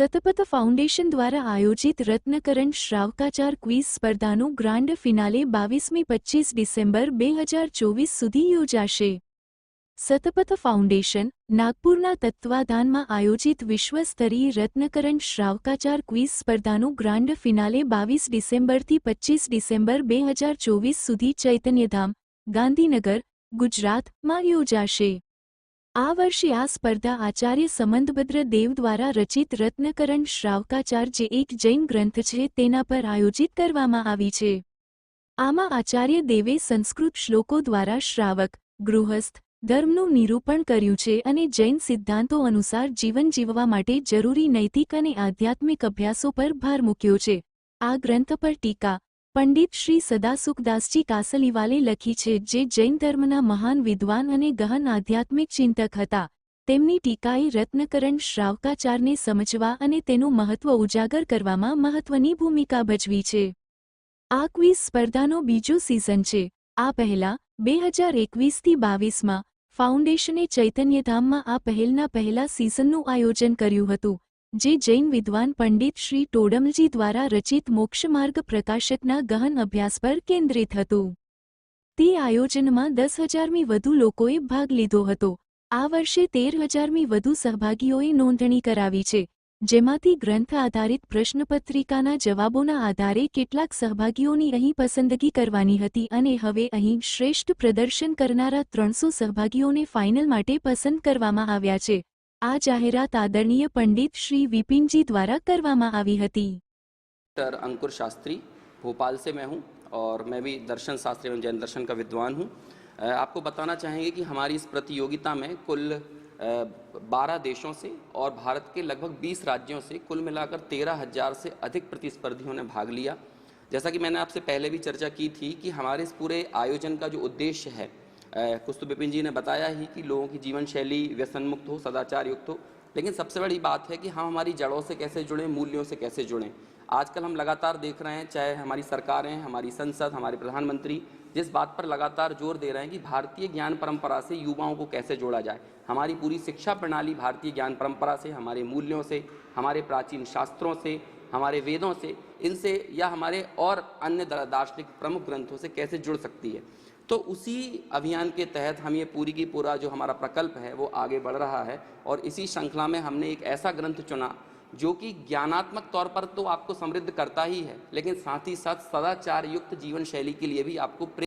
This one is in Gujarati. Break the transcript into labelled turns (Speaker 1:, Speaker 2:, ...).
Speaker 1: સતપથ ફાઉન્ડેશન દ્વારા આયોજિત રત્નકરણ શ્રાવકાચાર ક્વિઝ સ્પર્ધાનું ગ્રાન્ડ ફિનાલે બાવીસમી પચ્ચીસ ડિસેમ્બર બે હજાર ચોવીસ સુધી યોજાશે. સતપથ ફાઉન્ડેશન, નાગપુરના તત્વાધાનમાં આયોજિત વિશ્વસ્તરીય રત્નકરણ શ્રાવકાચાર ક્વિઝ સ્પર્ધાનું ગ્રાન્ડ ફિનાલે બાવીસ ડિસેમ્બરથી પચ્ચીસ ડિસેમ્બર બે હજાર ચોવીસ સુધી ચૈતન્યધામ, ગાંધીનગર, ગુજરાતમાં યોજાશે. આ વર્ષે આ સ્પર્ધા આચાર્ય સમંતભદ્ર દેવ દ્વારા રચિત રત્નકરણ શ્રાવકાચાર જે એક જૈન ગ્રંથ છે તેના પર આયોજિત કરવામાં આવી છે. આમાં આચાર્ય દેવે સંસ્કૃત શ્લોકો દ્વારા શ્રાવક, ગૃહસ્થ, ધર્મનું નિરૂપણ કર્યું છે અને જૈન સિદ્ધાંતો અનુસાર જીવન જીવવા માટે જરૂરી નૈતિક અને આધ્યાત્મિક અભ્યાસો પર ભાર મૂક્યો છે. આ ગ્રંથ પર ટીકા પંડિત શ્રી સદાસુખદાસજી કાસલીવાલે લખી છે, જે જૈન ધર્મના મહાન વિદ્વાન અને ગહન આધ્યાત્મિક ચિંતક હતા. તેમની ટીકાએ રત્નકરણ શ્રાવકાચારને સમજવા અને તેનું મહત્વ ઉજાગર કરવામાં મહત્વની ભૂમિકા ભજવી છે. આ ક્વિઝ સ્પર્ધાનો બીજો સિઝન છે. આ પહેલા, બે હજાર એકવીસથી બાવીસમાં, ફાઉન્ડેશને ચૈતન્યધામમાં આ પહેલના પહેલા સિઝનનું આયોજન કર્યું હતું. જે જૈન વિદ્વાન પંડિત શ્રી ટોડમલજી દ્વારા રચિત મોક્ષમાર્ગ પ્રકાશકના ગહન અભ્યાસ પર કેન્દ્રિત હતું. તે આયોજનમાં દસ હજારમી વધુ લોકોએ ભાગ લીધો હતો. આ વર્ષે તેર હજારમી વધુ સહભાગીઓએ નોંધણી કરાવી છે, જેમાંથી ગ્રંથ આધારિત પ્રશ્નપત્રિકાના જવાબોના આધારે કેટલાક સહભાગીઓની અહીં પસંદગી કરવાની હતી અને હવે અહીં શ્રેષ્ઠ પ્રદર્શન કરનારા ત્રણસો સહભાગીઓને ફાઇનલ માટે પસંદ કરવામાં આવ્યા છે. આ જાહેરાત આદરણીય પંડિત શ્રી વિપિનજી દ્વારા કરવામાં આવી હતી
Speaker 2: डॉक्टर अंकुर शास्त्री भोपाल से मैं हूँ और मैं भी दर्शन शास्त्री एवं जैन दर्शन का विद्वान हूँ अ, आपको बताना चाहेंगे कि हमारी इस प्रतियोगिता में कुल बारह देशों से और भारत के लगभग बीस राज्यों से कुल मिलाकर तेरह हजार से अधिक प्रतिस्पर्धियों ने भाग लिया जैसा कि मैंने आपसे पहले भी चर्चा की थी कि हमारे इस पूरे आयोजन का जो उद्देश्य है अ, कुछ तो विपिन जी ने बताया ही कि लोगों की जीवन शैली व्यसन मुक्त हो सदाचार युक्त हो लेकिन सबसे बड़ी बात है कि हम हमारी जड़ों से कैसे जुड़ें मूल्यों से कैसे जुड़ें आजकल हम लगातार देख रहे हैं, चाहे हमारी सरकारें हमारी संसद, हमारे प्रधानमंत्री, जिस बात पर लगातार ज़ोर दे रहे हैं कि भारतीय ज्ञान परंपरा से युवाओं को कैसे जोड़ा जाए। हमारी पूरी शिक्षा प्रणाली भारतीय ज्ञान परंपरा से, हमारे मूल्यों से, हमारे प्राचीन शास्त्रों से, हमारे वेदों से, इनसे या हमारे और अन्य दार्शनिक प्रमुख ग्रंथों से कैसे जुड़ सकती है। तो उसी अभियान के तहत हम ये पूरी की पूरा जो हमारा प्रकल्प है, वो आगे बढ़ रहा है और इसी श्रृंखला में हमने एक ऐसा ग्रंथ चुना जो कि ज्ञानात्मक तौर पर तो आपको समृद्ध करता ही है लेकिन साथ ही साथ सदाचार युक्त जीवन शैली के लिए भी आपको प्रेरित